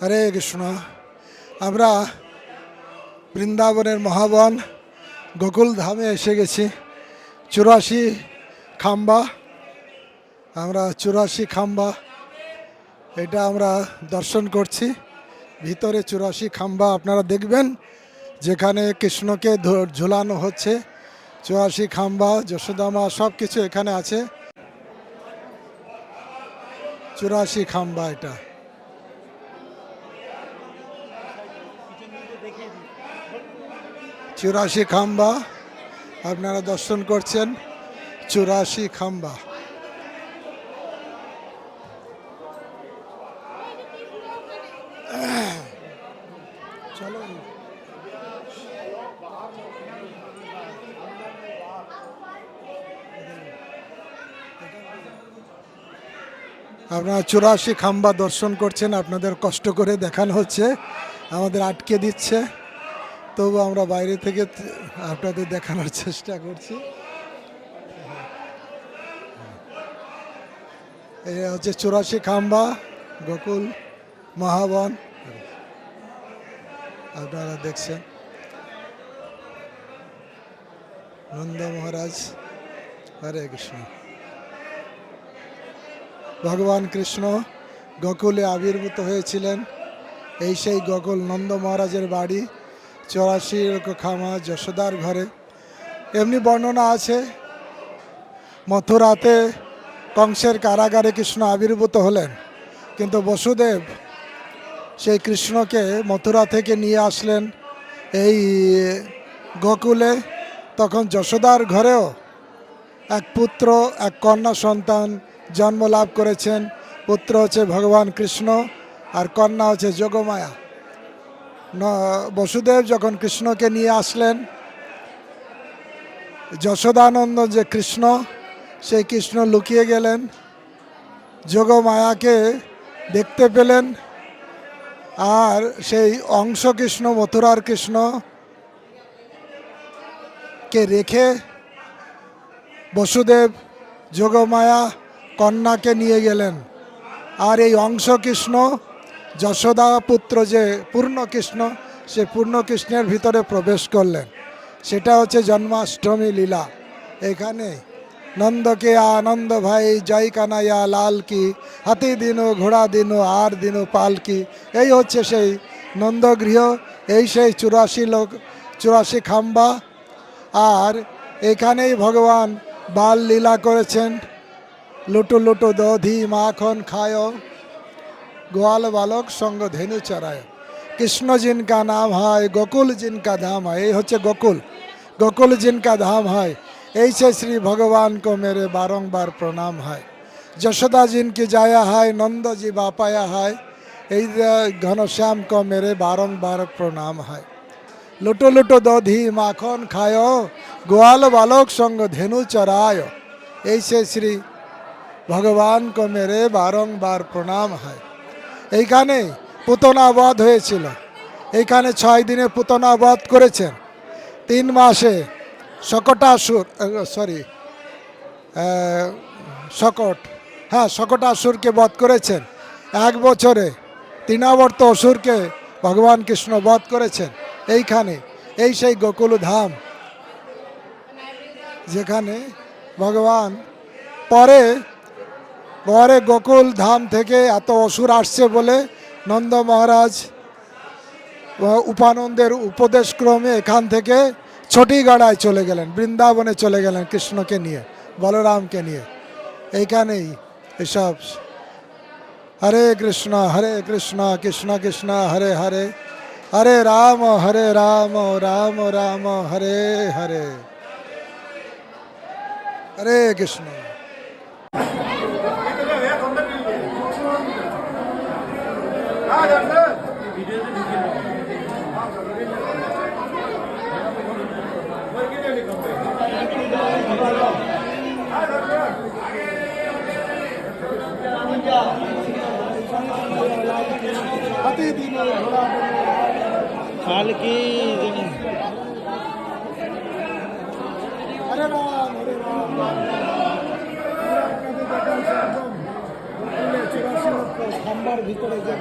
হরে কৃষ্ণ। আমরা বৃন্দাবনের মহাবন গোকুল ধামে এসে গেছি। চুরাশি খাম্বা। আমরা চুরাশি খাম্বা। এটা আমরা দর্শন করছি। ভিতরে চুরাশি খাম্বা আপনারা দেখবেন, যেখানে কৃষ্ণকে ঝুলানো হচ্ছে। চুরাশি খাম্বা, যশোদামা সব কিছু এখানে আছে। চুরাশি খাম্বা এটা। চুরাশি খাম্বা, আপনারা দর্শন করছেন চুরাশি খাম্বা। আপনারা চুরাশি খাম্বা দর্শন করছেন, আপনাদের কষ্ট করে দেখানো হচ্ছে, আমাদের আটকে দিচ্ছে। তবু আমরা বাইরে থেকে আপনাদের দেখানোর চেষ্টা করছি। এই হচ্ছে চুরাশি খাম্বা, গোকুল, মহাবন। আপনারা দেখছেন। নন্দ মহারাজ, হরে কৃষ্ণ। ভগবান কৃষ্ণ গোকুলে আবির্ভূত হয়েছিলেন। এই সেই গোকুল নন্দ মহারাজের বাড়ি চৌরাশি খামা যশোদার ঘরে। এমনি বর্ণনা আছে মথুরাতে কংসের কারাগারে কৃষ্ণ আবির্ভূত হলেন, কিন্তু বসুদেব সেই কৃষ্ণকে মথুরা থেকে নিয়ে আসলেন এই গোকুলে। তখন যশোদার ঘরেও এক পুত্র, এক কন্যা সন্তান জন্ম লাভ করেছেন। পুত্র হচ্ছে ভগবান কৃষ্ণ আর কন্যা হচ্ছে যোগমায়া। বসুদেব যখন কৃষ্ণকে নিয়ে আসলেন, যশোদানন্দ যে কৃষ্ণ, সেই কৃষ্ণ লুকিয়ে গেলেন, যোগমায়াকে দেখতে পেলেন, আর সেই অংশ কৃষ্ণ, মথুরার কৃষ্ণ কে রেখে বসুদেব, যোগমায়া, কন্যাকে নিয়ে গেলেন। আর এই অংশ কৃষ্ণ যশোদা পুত্র যে পূর্ণকৃষ্ণ, সে পূর্ণকৃষ্ণের ভিতরে প্রবেশ করলেন। সেটা হচ্ছে জন্মাষ্টমী লীলা। এখানে নন্দকে আনন্দ ভাই, জয় কানাইয়া, লাল কি, হাতি দিনু, ঘোড়া দিনু আর দিনু পালকি এই হচ্ছে সেই নন্দগৃহ, এই সেই চুরাশি লোক, চুরাশি খাম্বা। আর এখানেই ভগবান বাল লীলা করেছেন। লুটু লুটু দধি মাখন খায়। ग्वाल बालक संग धेनु चराय कृष्ण जिनका नाम है गोकुल जिनका धाम है ये হচ্ছে গোকুল গোকুল जिनका धाम है ऐसे श्री भगवान को मेरे बारंबार प्रणाम है যশোদা जिनकी जाया है नंद जी बापाया है এই যে ঘনশ্যাম को मेरे बारंबार प्रणाम है लुटो लुटो दधी माखन खायो ग्वाल बालक संग धेनु चराय ऐसे श्री ভগবান को मेरे बारंबार प्रणाम है এইখানে পুতনা বধ হয়েছিল। এইখানে ছয় দিনে পুতনা বধ করেছেন। তিন মাসে শকটাসুর সরি শকট হ্যাঁ শকটাসুরকে বধ করেছেন। এক বছরে তৃণাবর্ত অসুরকে ভগবান কৃষ্ণ বধ করেছেন। এইখানে, এই সেই গোকুল ধাম যেখানে ভগবান পরে পরে গোকুল ধাম থেকে এত অসুর আসছে বলে নন্দ মহারাজ উপানন্দের উপদেশক্রমে এখান থেকে ছটিগাড়ায় চলে গেলেন, বৃন্দাবনে চলে গেলেন কৃষ্ণকে নিয়ে, বলরামকে নিয়ে। এইখানেই এসব। হরে কৃষ্ণ হরে কৃষ্ণ কৃষ্ণ কৃষ্ণ, হরে হরে। হরে রাম হরে রাম রাম রাম, হরে হরে। হরে কৃষ্ণ। হাতি দিন ঘোড়া ভিতরে যে